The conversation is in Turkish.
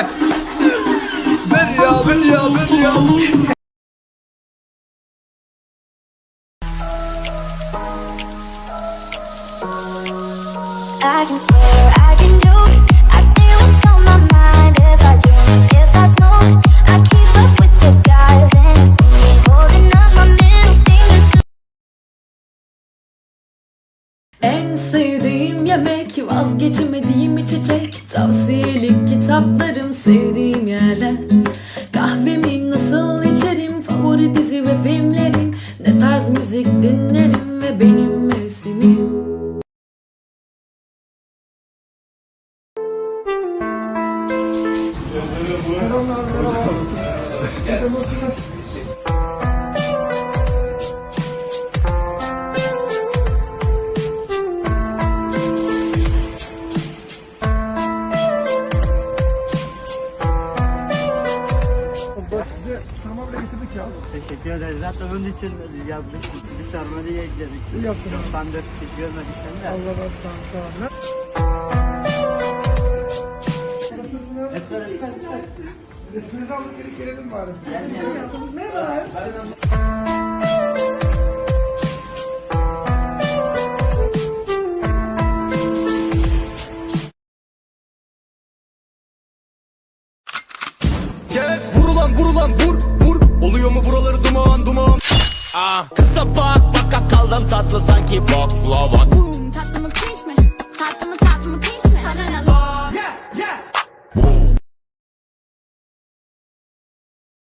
bak. Ver ya ya ya. I can swear sevdiğim yemek Vazgeçemediğim içecek Tavsiyelik kitaplarım Sevdiğim yerler. Kahvemi nasıl içerim Favori dizi ve filmlerim. Ne tarz müzik dinlerim Ve benim mevsimim. Bak sarma bile getirdik ya. Teşekkür ederiz. Zaten onun için yazmıştık. Bir sarma diye ekledik. İyi yaptınız. 94 hiç görmedik seni de. Allah razı olsun. Sağ olun. Nasılsınız? Hep beraber. Resminizi aldık gelip gelelim bari. Yes vurulan vurulan vur vur Oluyor mu buraları duman duman? Ah, kısa bak baka kaldım tatlı sanki baklava